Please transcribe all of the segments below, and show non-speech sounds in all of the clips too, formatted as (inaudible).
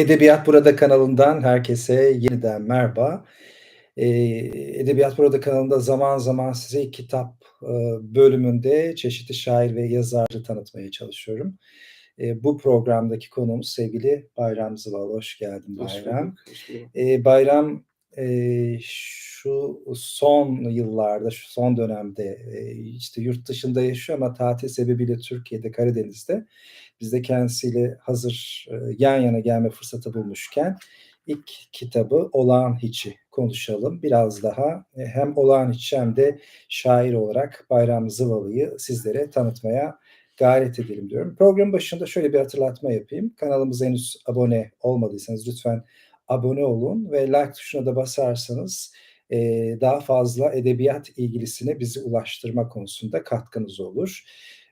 Edebiyat Burada kanalından herkese yeniden merhaba. Eee, Edebiyat Burada kanalında zaman zaman size kitap, ııı, bölümünde çeşitli şair ve yazarı tanıtmaya çalışıyorum. Eee, bu programdaki konuğumuz sevgili Bayram Zıvalı. Hoş geldin Bayram. hoş bulduk. Eee, Bayram, eee, şu son yıllarda, şu son dönemde, eee, işte, yurt dışında yaşıyor ama tatil sebebiyle Türkiye'de, Karadeniz'de. Biz de kendisiyle hazır, eee, yan yana gelme fırsatı bulmuşken ilk kitabı Olağan Hiç'i konuşalım. Biraz daha, eee, hem olağan hiç hem de şair olarak Bayram Zıvalı'yı sizlere tanıtmaya gayret edelim diyorum. Programın başında şöyle bir hatırlatma yapayım. Kanalımıza henüz abone olmadıysanız lütfen abone olun ve like tuşuna da basarsanız, eee, daha fazla edebiyat ilgilisine bizi ulaştırma konusunda katkınız olur.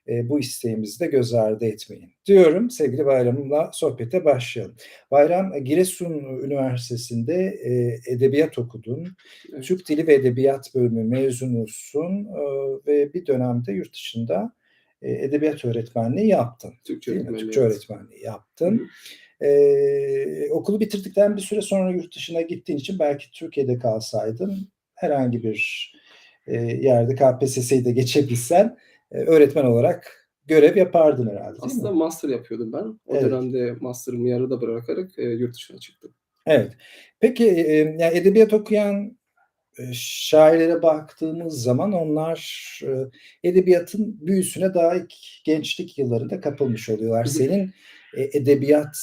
Eee, bu isteğimizi de göz ardı etmeyin diyorum. Sevgili Bayram'ımla sohbete başlayalım. Bayram, Giresun Üniversitesi'nde, eee, edebiyat okudun. Evet. Türk Dili ve Edebiyat bölümü mezunusun, ııı, ve bir dönemde yurt dışında, eee, edebiyat öğretmenliği yaptın, Türkçe öğretmenliği, Türkçe öğretmenliği yaptın. hı. Eee, okulu bitirdikten bir süre sonra yurt dışına gittiğin için belki Türkiye'de kalsaydın herhangi bir, eee, yerde KPSS'yi de geçebilsen, eee, öğretmen olarak görev yapardın değil mi? Aslında master yapıyordum ben. O Evet. dönemde master'ımı yarıda bırakarak, eee, yurt dışına çıktım. Evet. Peki, eee, ya, edebiyat okuyan, eee, şairlere baktığımız zaman onlar, edebiyatın büyüsüne daha ilk gençlik yıllarında kapılmış oluyorlar. Hı hı. Senin, edebiyat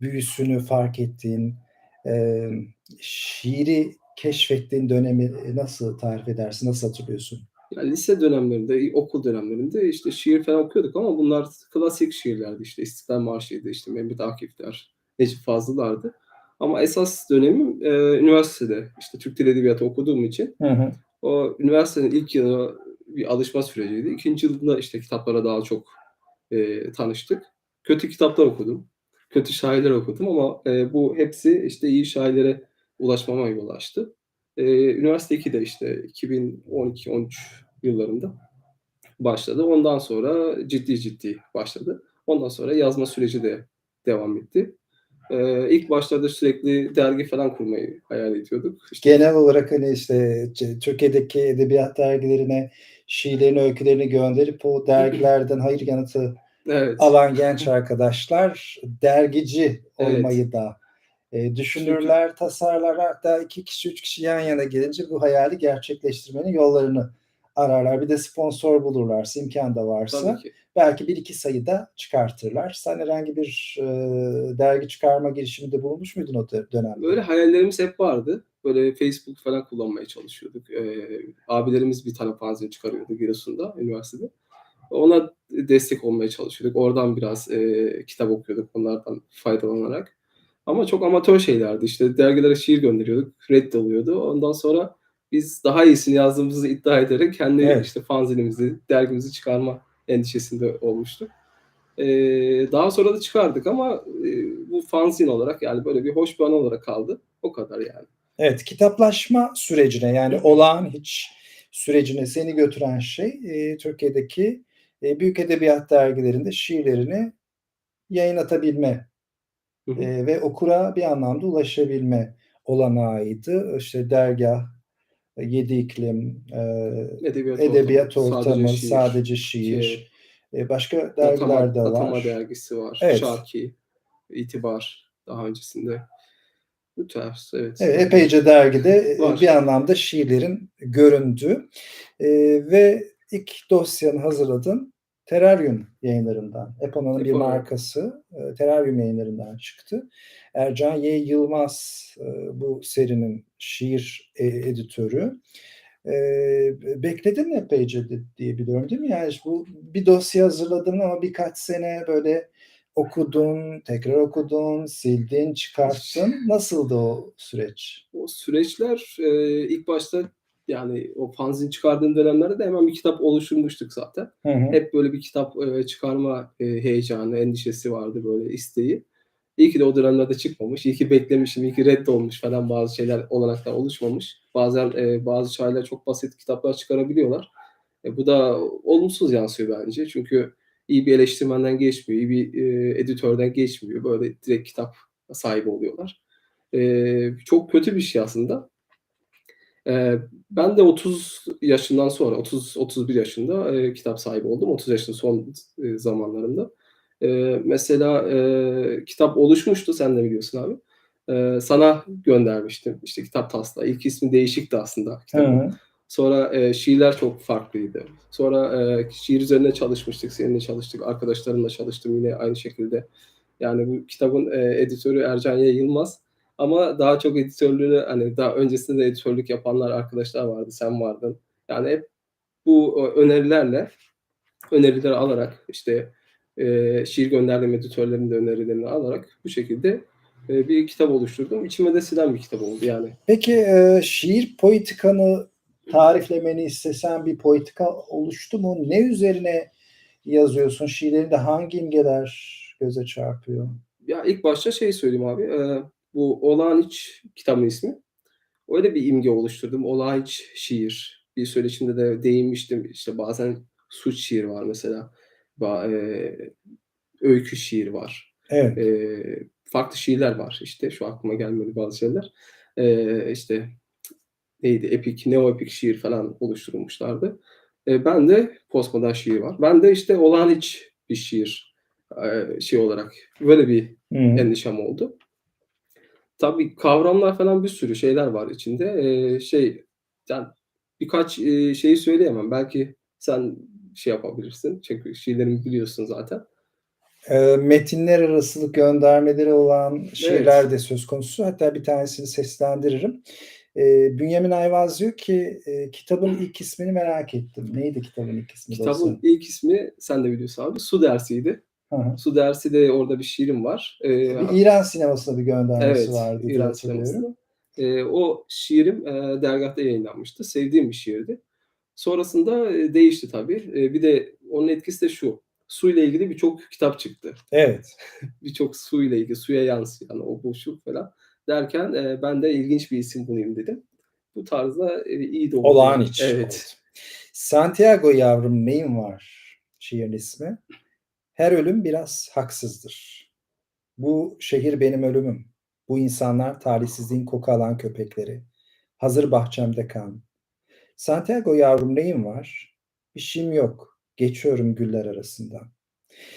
büyüsünü fark ettiğin, şiiri keşfettiğin dönemi, nasıl tarif edersin, nasıl hatırlıyorsun? Ya, lise dönemlerinde, okul dönemlerinde, işte, şiir falan okuyorduk ama bunlar klasik şiirlerdi. İşte, İstiklal Marşı'ydı, işte, Mehmet Akif'ler, Necip Fazıl'lardı. Ama esas dönemim, eee, üniversitede. İşte, Türk Dili Edebiyatı okuduğum için Hı hı. o üniversitenin ilk yılı bir alışma süreciydi. 2'nci yılında, işte, kitaplara daha çok, eee, tanıştık. Kötü kitaplar okudum, kötü şairler okudum ama, eee, bu hepsi, işte, iyi şairlere ulaşmama yol açtı. Eee, üniversite 2'de, işte, 2012-13 yıllarında başladı. Ondan sonra ciddi ciddi başladı. Ondan sonra yazma süreci de devam etti. Eee, ilk başlarda sürekli dergi falan kurmayı hayal ediyorduk. İşte Genel olarak, hani, işte, Türkiye'deki edebiyat dergilerine şiirlerini, öykülerini gönderip o dergilerden hayır yanıtı Evet. alan genç arkadaşlar dergici (laughs) Evet. olmayı da, eee, Çünkü düşünürler, tasarlarlar. Hatta 2 kişi, 3 kişi yan yana gelince bu hayali gerçekleştirmenin yollarını ararlar. Bir de sponsor bulurlarsa, imkân da varsa ki. belki 1-2 sayı da çıkartırlar. Sen herhangi bir, ııı, dergi çıkarma girişiminde bulunmuş muydun o dö dönemde? Böyle hayallerimiz hep vardı. Böyle Facebook falan kullanmaya çalışıyorduk. Eee, abilerimiz bir tane fanzin çıkarıyordu Giresun'da, üniversitede. Ona destek olmaya çalışıyorduk. Oradan biraz, eee, kitap okuyorduk onlardan faydalanarak. Ama çok amatör şeylerdi. İşte, dergilere şiir gönderiyorduk, reddoluyordu. Ondan sonra biz daha iyisini yazdığımızı iddia ederek kendi, Evet. işte, fanzinimizi, dergimizi çıkarma endişesinde olmuştuk. Eee, daha sonra da çıkardık ama, eee, bu fanzin olarak, yani, böyle bir hoş bir anı olarak kaldı. O kadar yani. Evet, kitaplaşma sürecine, yani, olağan hiç sürecine seni götüren şey, eee, Türkiye'deki, eee, büyük edebiyat dergilerinde şiirlerini yayınlatabilme, Hı hı. eee, ve okura bir anlamda ulaşabilme olanağıydı. İşte, Dergâh, eee, Yedi İklim, eee, Edebiyat Edebiyat Ortamı, Sadece Ortamı, Şiir, Sadece ki Şiir, eee, başka Atama dergiler de Atama var. dergisi var, Evet. Şarki, İtibar daha öncesinde. Bu tarz, evet, Evet, epeyce dergide, eee, var. bir anlamda şiirlerin göründüğü, eee, ve ilk dosyanı hazırladın Teraryum Yayınları'ndan. Epona'nın bir markası, eee, Teraryum Yayınları'ndan çıktı. Ercan Y. Yılmaz, eee, bu serinin şiir, eee, editörü. Be bekledin epeyce diye biliyorum, değil mi? Yani, bu bir dosya hazırladın ama birkaç sene böyle okudun, tekrar okudun, sildin, çıkarttın. (laughs) Nasıldı o süreç? O süreçler, eee, ilk başta, yani, o fanzin çıkardığım dönemlerde de hemen bir kitap oluşturmuştuk zaten. Hı hı. Hep böyle bir kitap, eee, çıkarma, eee, heyecanı, endişesi vardı, böyle isteği. İyi ki de o dönemlerde çıkmamış. İyi ki beklemişim, iyi ki reddolmuş falan bazı şeyler, olanaklar oluşmamış. Bazen, eee, bazı şairler çok basit kitaplar çıkarabiliyorlar. E, bu da olumsuz yansıyor bence. Çünkü iyi bir eleştirmenden geçmiyor, iyi bir, eee, editörden geçmiyor. Böyle direkt kitap sahibi oluyorlar. Eee, çok kötü bir şey aslında. Eee, ben de 30 yaşından sonra, 30-31 yaşında, eee, kitap sahibi oldum. 30 yaşın son eee, zamanlarında. Eee, mesela, eee, kitap oluşmuştu, sen de biliyorsun abi. Eee, sana göndermiştim. İşte kitap taslağı. İlk ismi değişikti aslında kitabın. hı. Sonra, eee, şiirler çok farklıydı. Sonra, eee, şiir üzerine çalışmıştık, seninle çalıştık, arkadaşlarımla çalıştım yine aynı şekilde. Yani bu kitabın, eee, editörü Ercan. Yılmaz ama daha çok editörlüğünü, hani, daha öncesinde de editörlük yapanlar, arkadaşlar vardı, sen vardın. Yani hep bu, o önerilerle, önerileri alarak, işte, eee, şiir gönderdiğim editörlerin de önerilerini alarak bu şekilde, eee, bir kitap oluşturdum. İçime de sinen bir kitap oldu yani. Peki, eee, şiir poetikanı tariflemeni istesen bir poetika oluştu mu? Ne üzerine yazıyorsun? Şiirlerinde hangi imgeler göze çarpıyor? Ya, ilk başta şeyi söyleyeyim abi, eee, bu Olağan İç kitabın ismi. Öyle bir imge oluşturdum. Olağan İç şiir. Bir söyleşimde de değinmiştim. İşte bazen suç şiir var mesela. Ba eee, öykü şiir var. Evet. Eee, farklı şiirler var işte. Şu aklıma gelmedi bazı şeyler. Eee, işte neydi? Epik, neo-epik şiir falan oluşturulmuşlardı. Eee, ben de postmodern şiir var. Ben de işte olağan iç bir şiir, eee, şey olarak böyle bir hı. endişem oldu. Tabii kavramlar falan bir sürü şeyler var içinde. Eee, şey, yani birkaç, eee, şeyi söyleyemem. Belki sen şey yapabilirsin. Çünkü şiirlerimi biliyorsun zaten. Eee, metinler arası göndermeleri olan Evet. de söz konusu. Hatta bir tanesini seslendiririm. Eee, Bünyamin Ayvaz diyor ki, eee, "Kitabın ilk ismini merak ettim." Neydi kitabın ilk ismi Kitabın dostum? ilk ismi sen de biliyorsun abi, Su Dersi'ydi. Hı hı. Su Dersi de orada bir şiirim var. Eee, Bir İran sinemasına bir göndermesi Evet, vardı İran sinemasına. Eee, o şiirim, eee, dergâhta yayınlanmıştı. Sevdiğim bir şiirdi. Sonrasında, eee, değişti tabii. Eee, bir de onun etkisi de şu: Suyla ilgili birçok kitap çıktı. Evet. (laughs) Birçok suyla ilgili, suya yansıyan, o boşluk falan derken, eee, ben de ilginç bir isim bulayım dedim. Bu tarzda, eee, iyi de oldu. Olağan İç Evet. oldu. Santiago Yavrum Neyin Var şiirin ismi. Her ölüm biraz haksızdır. Bu şehir benim ölümüm. Bu insanlar talihsizliğin koku alan köpekleri. Hazır bahçemde kan. Santiago yavrum neyin var? İşim yok. Geçiyorum güller arasından.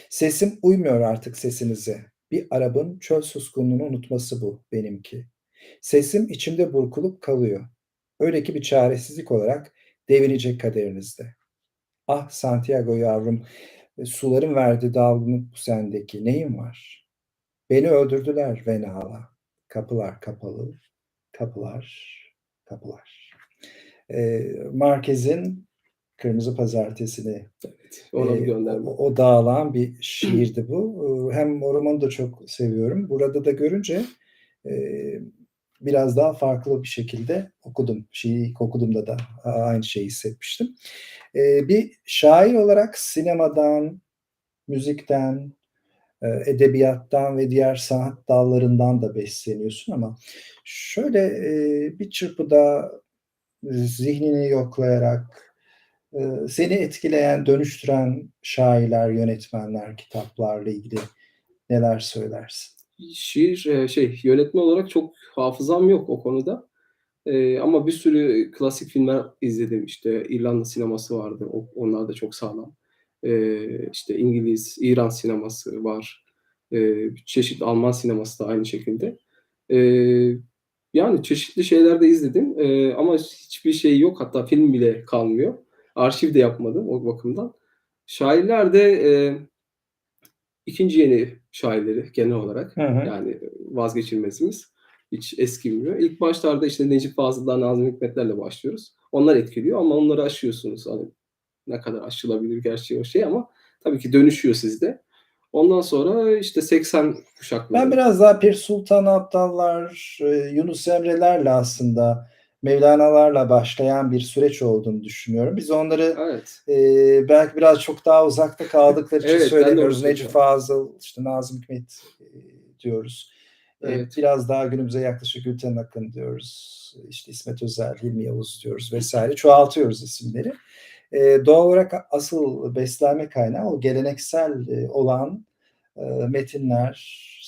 Sesim uymuyor artık sesinize. Bir Arap'ın çöl suskunluğunu unutması bu benimki. Sesim içimde burkulup kalıyor. Öyle ki bir çaresizlik olarak devinecek kaderinizde. Ah Santiago yavrum, e, suların verdiği dalgınlık bu sendeki. Neyin var? Beni öldürdüler Venehala. Kapılar kapalı, kapılar, kapılar. Eee, Marquez'in Kırmızı Pazartesi'ni Evet, ona gönderme. o, o dağılan bir şiirdi bu. Eee, Hem o romanı da çok seviyorum. Burada da görünce eee, biraz daha farklı bir şekilde okudum. Şiiri ilk okuduğumda da aynı şeyi hissetmiştim. Eee, bir şair olarak sinemadan, müzikten, eee, edebiyattan ve diğer sanat dallarından da besleniyorsun ama şöyle eee, bir çırpıda zihnini yoklayarak seni etkileyen, dönüştüren şairler, yönetmenler, kitaplarla ilgili neler söylersin? Şiir, eee, şey, yönetmen olarak çok hafızam yok o konuda. Eee, ama bir sürü klasik filmler izledim. İşte İrlanda sineması vardı. O onlar da çok sağlam. Eee, işte İngiliz, İran sineması var. Eee, çeşitli Alman sineması da aynı şekilde. Eee, yani çeşitli şeyler de izledim. Eee, ama hiçbir şey yok. Hatta film bile kalmıyor. Arşiv de yapmadım o bakımdan. Şairler de, eee, 2. yeni şairleri genel olarak. Hı hı. Yani vazgeçilmezimiz. Hiç eskimiyor. İlk başlarda işte Necip Fazıl'lar, Nazım Hikmetler'le başlıyoruz. Onlar etkiliyor ama onları aşıyorsunuz. Hani ne kadar aşılabilir gerçi o şey ama tabii ki dönüşüyor sizde. Ondan sonra işte 80 Ben kuşakları. biraz daha Pir Sultan Abdallar, eee, Yunus Emre'lerle aslında Mevlana'larla başlayan bir süreç olduğunu düşünüyorum. Biz onları Evet. eee, belki biraz çok daha uzakta kaldıkları için (laughs) Evet, söylemiyoruz. Necip. Fazıl, işte Nazım Hikmet eee, diyoruz. Eee, Evet. biraz daha günümüze yaklaşık Gülten Akın diyoruz. İşte İsmet Özel, Hilmi Yavuz diyoruz vesaire. Çoğaltıyoruz isimleri. Eee, doğal olarak asıl beslenme kaynağı o geleneksel eee, olan eee, metinler,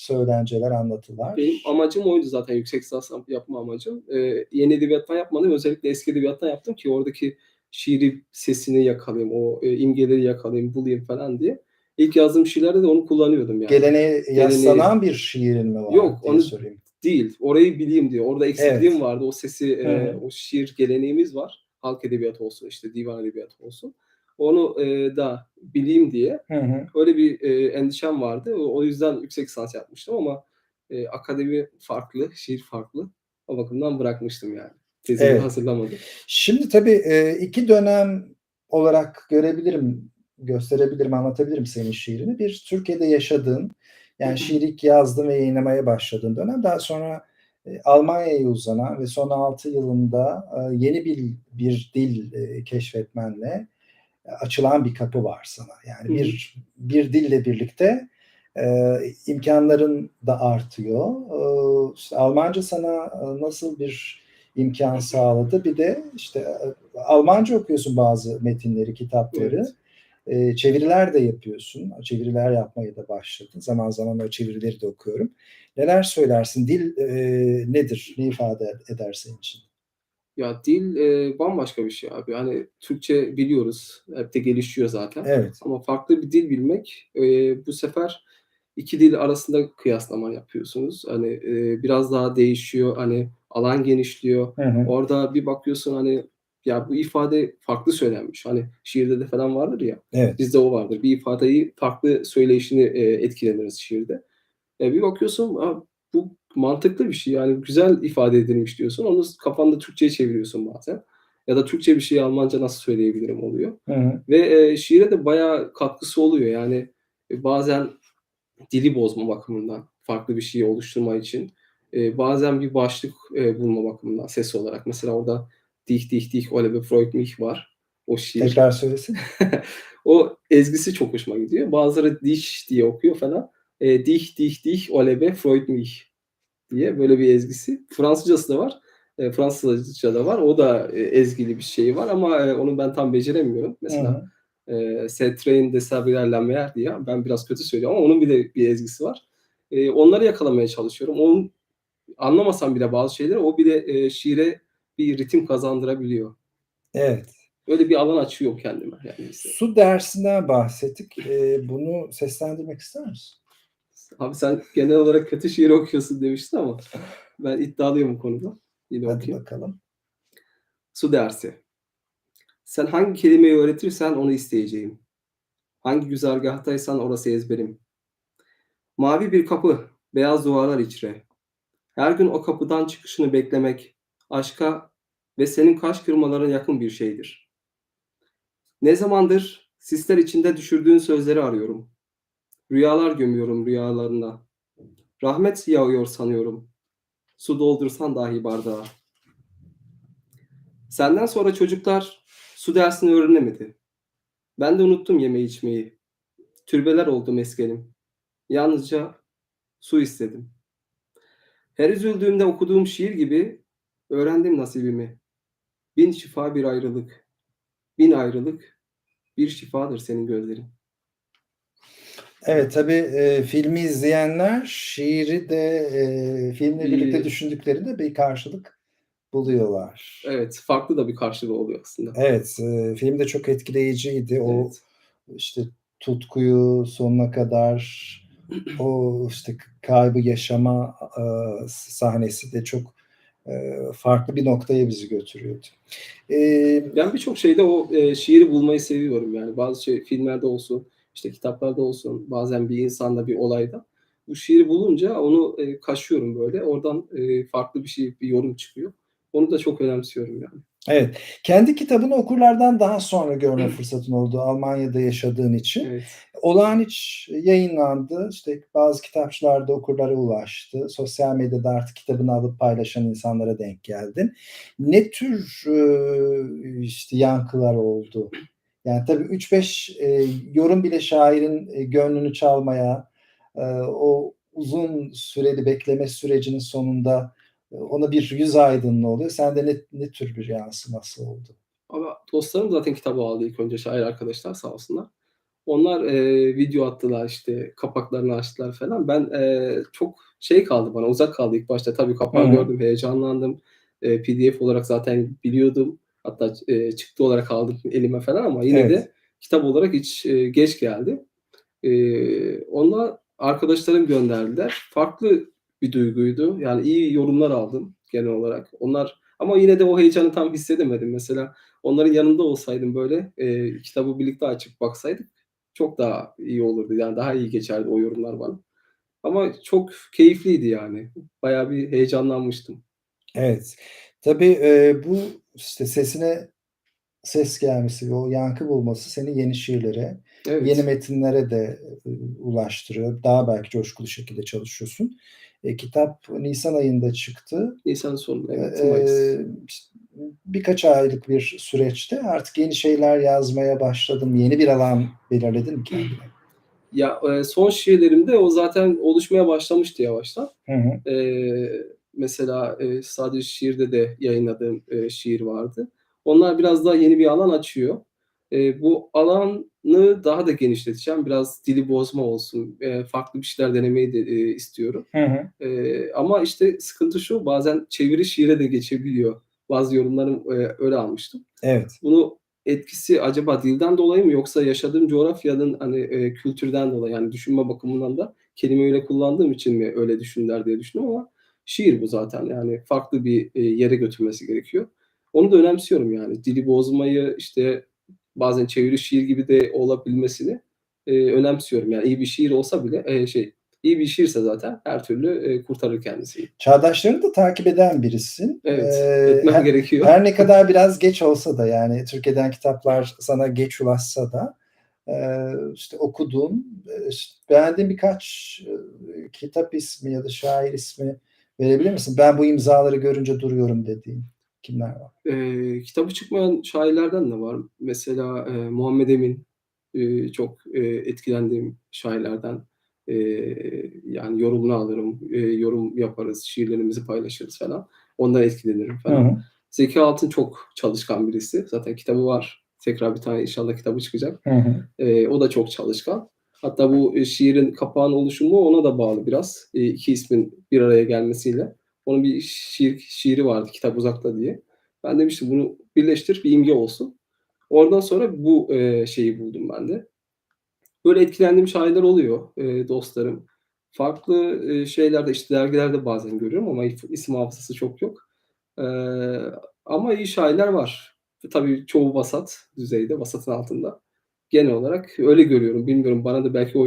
söylenceler, anlatılar. Benim amacım oydu zaten yüksek lisans yapma amacım. Eee, yeni edebiyattan yapmadım. Özellikle eski edebiyattan yaptım ki oradaki şiiri sesini yakalayayım, o, eee, imgeleri yakalayayım, bulayım falan diye. İlk yazdığım şiirlerde de onu kullanıyordum yani. Geleneğe Geleneği- yaslanan bir şiirin mi var Yok, onu sorayım. Değil, orayı bileyim diye. Orada eksikliğim Evet. vardı. O sesi, Hı hı. o şiir geleneğimiz var. Halk edebiyatı olsun, işte divan edebiyatı olsun. Onu, eee, da bileyim diye Hı hı. öyle bir, eee, endişem vardı. O o yüzden yüksek lisans yapmıştım ama, eee, akademi farklı, şiir farklı. O bakımdan bırakmıştım yani. Tezimi Evet. hazırlamadım. Şimdi tabii, eee, 2 dönem olarak görebilirim, gösterebilirim, anlatabilirim senin şiirini. Bir, Türkiye'de yaşadığın, yani şiir ilk yazdığın ve yayınlamaya başladığın dönem. Daha sonra, eee, Almanya'ya uzanan ve son 6 yılında, eee, yeni bir bir dil, eee, keşfetmenle, açılan bir kapı var sana. Yani bir bir dille birlikte, eee, imkânların da artıyor. Iıı, işte, Almanca sana, eee, nasıl bir imkân sağladı? Bir de, işte, eee, Almanca okuyorsun bazı metinleri, kitapları. Evet. Eee, çeviriler de yapıyorsun. Çeviriler yapmaya da başladın. Zaman zaman o çevirileri de okuyorum. Neler söylersin? Dil, eee, nedir? Ne ifade eder senin için? Ya, dil, eee, bambaşka bir şey abi. Hani, Türkçe biliyoruz, hep de gelişiyor zaten Evet. ama farklı bir dil bilmek, eee, bu sefer 2 dil arasında kıyaslama yapıyorsunuz. Hani, eee, biraz daha değişiyor, hani, alan genişliyor. Hı hı. Orada bir bakıyorsun, hani, ya, bu ifade farklı söylenmiş. Hani, şiirde de falan vardır ya, Evet. bizde o vardır. Bir ifadeyi farklı söyleyişini, eee, etkileniriz şiirde. Eee, bir bakıyorsun, bu mantıklı bir şey, yani, güzel ifade edilmiş diyorsun. Onu kafanda Türkçeye çeviriyorsun bazen ya da Türkçe bir şeyi Almanca nasıl söyleyebilirim oluyor Hı hı. ve, eee, şiire de bayağı katkısı oluyor. Yani, eee, bazen dili bozma bakımından, farklı bir şey oluşturma için, eee, bazen bir başlık, eee, bulma bakımından ses olarak. Mesela orada "Dich, dich, dich, oh lebe freut mich" var. O şiir. Tekrar söylesene. (laughs) O ezgisi çok hoşuma gidiyor. Bazıları "dich" diye okuyor falan. Eee, "Dich, dich, dich, oh lebe freut mich" diye böyle bir ezgisi. Fransızcası da var. Eee, Fransızca da var. O da, eee, ezgili bir şeyi var ama, eee, onu ben tam beceremiyorum. Mesela, hı. eee, "C'est train de mer" diye ben biraz kötü söylüyorum ama onun bir de bir ezgisi var. Eee, onları yakalamaya çalışıyorum. Onun anlamasam bile bazı şeyleri o bile, eee, şiire bir ritim kazandırabiliyor. Evet. Öyle bir alan açıyor kendime yani işte. Su dersinden bahsettik. Eee, bunu seslendirmek ister misin? Abi sen genel olarak kötü şiir okuyorsun demiştin ama ben iddialıyım bu konuda. Yine Hadi okuyayım. bakalım. Su dersi. Sen hangi kelimeyi öğretirsen onu isteyeceğim. Hangi güzergahtaysan orası ezberim. Mavi bir kapı, beyaz duvarlar içre. Her gün o kapıdan çıkışını beklemek, aşka ve senin kaş kırmalarına yakın bir şeydir. Ne zamandır sisler içinde düşürdüğün sözleri arıyorum. Rüyalar gömüyorum rüyalarına. Rahmet yağıyor sanıyorum. Su doldursan dahi bardağa. Senden sonra çocuklar su dersini öğrenemedi. Ben de unuttum yeme içmeyi. Türbeler oldu meskenim. Yalnızca su istedim. Her üzüldüğümde okuduğum şiir gibi öğrendim nasibimi. Bin şifa bir ayrılık. Bin ayrılık bir şifadır senin gözlerin. Evet, tabii, eee, filmi izleyenler şiiri de, eee, filmle birlikte İii düşündüklerinde bir karşılık buluyorlar. Evet, farklı da bir karşılığı oluyor aslında. Evet, eee, film de çok etkileyiciydi. O, Evet. işte, tutkuyu sonuna kadar, o, işte, kaybı yaşama, s sahnesi de çok, eee, farklı bir noktaya bizi götürüyordu. Eee Ben birçok şeyde o, eee, şiiri bulmayı seviyorum yani. Bazı şey filmlerde olsun, işte, kitaplarda olsun, bazen bir insanda, bir olayda. Bu şiiri bulunca onu, eee, kaşıyorum böyle. Oradan, eee, farklı bir şey, bir yorum çıkıyor. Onu da çok önemsiyorum yani. Evet. Kendi kitabını okurlardan daha sonra görme fırsatın oldu Almanya'da yaşadığın için. Evet. Olağan-İç yayınlandı. İşte, bazı kitapçılarda okurlara ulaştı. Sosyal medyada artık kitabını alıp paylaşan insanlara denk geldin. Ne tür, ııı, işte, yankılar oldu? Yani, tabii 3-5, eee, yorum bile şairin, eee, gönlünü çalmaya, eee, o uzun süreli bekleme sürecinin sonunda, eee, ona bir yüz aydınlığı oluyor. Sende ne ne tür bir yansıması oldu? Valla dostlarım zaten kitabı aldı ilk önce şair arkadaşlar sağ olsunlar. Onlar, eee, video attılar, işte, kapaklarını açtılar falan. Ben, eee, çok şey kaldı bana, uzak kaldı ilk başta. Tabii kapağı hı. gördüm, heyecanlandım. Eee, PDF olarak zaten biliyordum. Hatta eee, çıktı olarak aldım elime falan ama yine Evet. de kitap olarak hiç, eee, geç geldi. Eee, ona arkadaşlarım gönderdiler. Farklı bir duyguydu. Yani iyi yorumlar aldım genel olarak. Onlar ama yine de o heyecanı tam hissedemedim. Mesela onların yanında olsaydım, böyle, eee, kitabı birlikte açıp baksaydık çok daha iyi olurdu. Yani daha iyi geçerdi o yorumlar bana. Ama çok keyifliydi yani. Bayağı bir heyecanlanmıştım. Evet. Tabii, eee, bu, işte, sesine ses gelmesi o yankı bulması seni yeni şiirlere, yeni Evet. metinlere de, ııı, ulaştırıyor. Daha belki coşkulu şekilde çalışıyorsun. E, kitap nisan ayında çıktı. Nisan'ın sonunda, evet, mayıs. Eee, işte, birkaç aylık bir süreçte artık yeni şeyler yazmaya başladın mı? Yeni bir alan belirledin mi kendine? Ya, eee, son şiirlerimde o zaten oluşmaya başlamıştı yavaştan. Hı hı. Eee, mesela, eee, Sadece Şiir'de de yayınladığım, eee, şiir vardı. Onlar biraz daha yeni bir alan açıyor. Eee, bu alanı daha da genişleteceğim. Biraz dili bozma olsun, eee, farklı bir şeyler denemeyi de, eee, istiyorum. Hı hı. Eee, ama, işte, sıkıntı şu, bazen çeviri şiire de geçebiliyor. Bazı yorumlarım, eee, öyle almıştım. Evet. Bunu etkisi acaba dilden dolayı mı yoksa yaşadığım coğrafyanın, hani, eee, kültürden dolayı, yani, düşünme bakımından da kelimeyi öyle kullandığım için mi öyle düşündüler diye düşündüm ama şiir bu zaten. Yani, farklı bir, eee, yere götürmesi gerekiyor. Onu da önemsiyorum yani. Dili bozmayı, işte, bazen çeviri şiir gibi de olabilmesini, eee, önemsiyorum. Yani, iyi bir şiir olsa bile, eee, şey, iyi bir şiirse zaten her türlü, eee, kurtarır kendisini. Çağdaşlarını da takip eden birisin. Evet, Eee, etmem her gerekiyor. her ne kadar biraz geç olsa da, yani, Türkiye'den kitaplar sana geç ulaşsa da, eee, işte, okuduğun, eee, iş beğendiğin birkaç, kitap ismi ya da şair ismi verebilir misin? "Ben bu imzaları görünce duruyorum." dediğin kimler var? Eee, kitabı çıkmayan şairlerden de var. Mesela, eee, Muhammed Emin, eee, çok, eee, etkilendiğim şairlerden. Eee, yani, yorumunu alırım, eee, yorum yaparız, şiirlerimizi paylaşırız falan. Ondan etkilenirim falan. hı. Zeki Altın çok çalışkan birisi. Zaten kitabı var. Tekrar bir tane inşallah kitabı çıkacak. Hı hı. Eee, o da çok çalışkan. Hatta bu, eee, şiirin kapağının oluşumu ona da bağlı biraz. Eee, 2 ismin bir araya gelmesiyle. Onun bir şiir şiiri vardı, "Kitap Uzakta" diye. Ben demiştim, "Bunu birleştir, bir imge olsun." Oradan sonra bu, eee, şeyi buldum ben de. Böyle etkilendiğim şairler oluyor, eee, dostlarım. Farklı, şeylerde, işte, dergilerde bazen görüyorum ama isim hafızası çok yok. Ama iyi şairler var. Tabii çoğu vasat düzeyde, vasatın altında. Genel olarak öyle görüyorum. Bilmiyorum, bana da belki o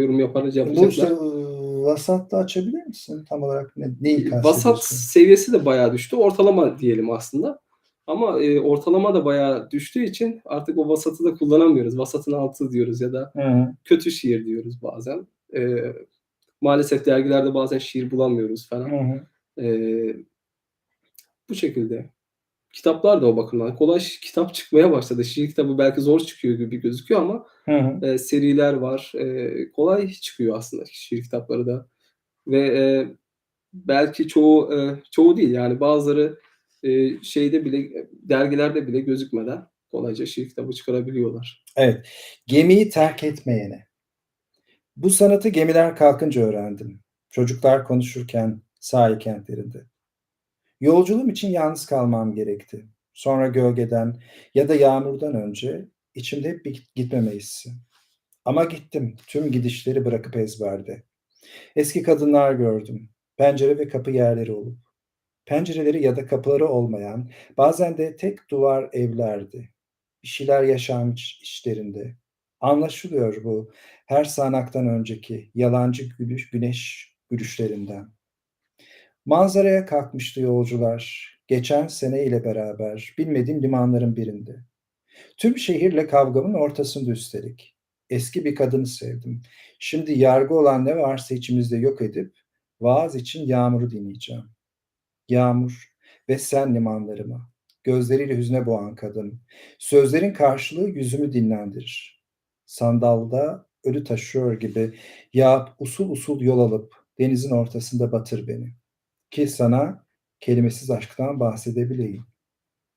Bu, işte, yapacaklar. ııı, vasatlığı açabilir misin? Tam olarak ne neyi vasat seviyesi de bayağı düştü. Ortalama diyelim aslında. Ama, eee, ortalama da bayağı düştüğü için artık o vasatı da kullanamıyoruz. Vasatın altı diyoruz ya da Hı kötü şiir diyoruz bazen. Eee, maalesef dergilerde bazen şiir bulamıyoruz falan. hı. Eee, bu şekilde. Kitaplar da o bakımdan kolay kitap çıkmaya başladı. Şiir kitabı belki zor çıkıyor gibi gözüküyor ama, Hı hı. eee, seriler var. Eee, kolay çıkıyor aslında şiir kitapları da ve, eee, belki çoğu, eee, çoğu değil, yani, bazıları, eee, şeyde bile, eee, dergilerde bile gözükmeden kolayca şiir kitabı çıkarabiliyorlar. Evet. Gemiyi terk etmeyene. Bu sanatı gemiler kalkınca öğrendim. Çocuklar konuşurken sahil kentlerinde. Yolculuğum için yalnız kalmam gerekti. Sonra gölgeden ya da yağmurdan önce içimde hep bir gitmeme hissi. Ama gittim, tüm gidişleri bırakıp ezberde. Eski kadınlar gördüm, pencere ve kapı yerleri olup. Pencereleri ya da kapıları olmayan, bazen de tek duvar evlerdi. Bir şeyler yaşanmış içlerinde. Anlaşılıyor bu her sağanaktan önceki yalancı gülüş güneş gülüşlerinden. Manzaraya kalkmıştı yolcular, geçen sene ile beraber, bilmediğim limanların birinde. Tüm şehirle kavgamın ortasında üstelik. Eski bir kadını sevdim. Şimdi yargı olan ne varsa içimizde yok edip, vaaz için yağmuru dinleyeceğim. Yağmur ve sen limanlarıma, gözleriyle hüzne boğan kadın. Sözlerin karşılığı yüzümü dinlendirir. Sandalda ölü taşıyor gibi yağıp usul usul yol alıp denizin ortasında batır beni. Ki sana kelimesiz aşktan bahsedebileyim.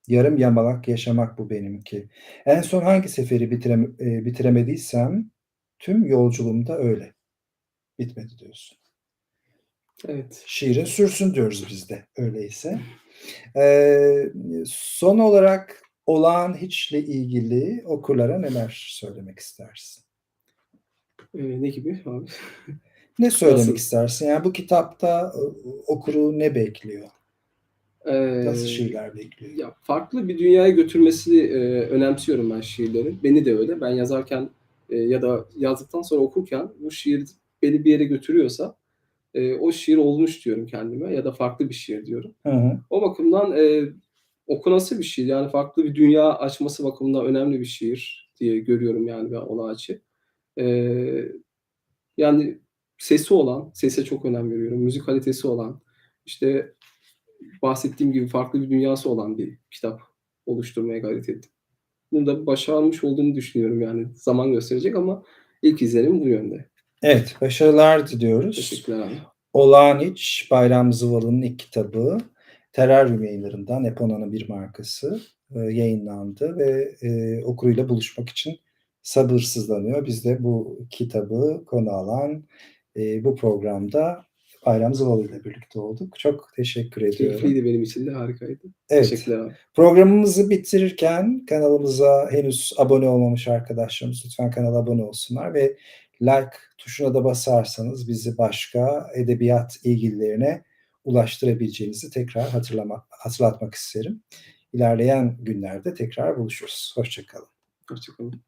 Yarım yamalak yaşamak bu benimki. En son hangi seferi bitirem eee, bitiremediysem Tüm yolculuğum da öyle. Bitmedi diyorsun. Evet. Şiirin sürsün diyoruz biz de öyleyse. Eee, son olarak olağan hiçle ilgili okurlara neler söylemek istersin? Eee, ne gibi abi? (laughs) Ne söylemek Nasıl? istersin? Yani bu kitapta o okuru ne bekliyor? Nasıl Eee, şiirler bekliyor? ya, farklı bir dünyaya götürmesini, eee, önemsiyorum ben şiirlerin. Beni de öyle. Ben yazarken, eee, ya da yazdıktan sonra okurken bu şiir beni bir yere götürüyorsa, eee, o şiir olmuş diyorum kendime ya da farklı bir şiir diyorum. Hı hı. O bakımdan, eee, okunası bir şiir. Yani farklı bir dünya açması bakımından önemli bir şiir diye görüyorum yani ben Olağaç'ı. Eee, yani sesi olan, sese çok önem veriyorum. Müzikalitesi olan, işte bahsettiğim gibi farklı bir dünyası olan bir kitap oluşturmaya gayret ettim. Bunu da başarmış olduğumu düşünüyorum yani. Zaman gösterecek ama ilk izlenim bu yönde. Evet, başarılar diliyoruz. Teşekkürler abi. Olağan Hiç, Bayram Zıvalı'nın ilk kitabı Teraryum Yayınları'ndan Epona'nın bir markası e, yayınlandı ve e, okuruyla buluşmak için sabırsızlanıyor. Biz de bu kitabı konu alan e, bu programda Bayram Zıvalı ile birlikte olduk. Çok teşekkür ediyorum. Keyifliydi benim için de harikaydı. Evet. Teşekkürler abi. Programımızı bitirirken kanalımıza henüz abone olmamış arkadaşlarımız lütfen kanala abone olsunlar ve like tuşuna da basarsanız bizi başka edebiyat ilgililerine ulaştırabileceğinizi tekrar hatırlamak, hatırlatmak isterim. İlerleyen günlerde tekrar buluşuruz. Hoşçakalın. Hoşça kalın.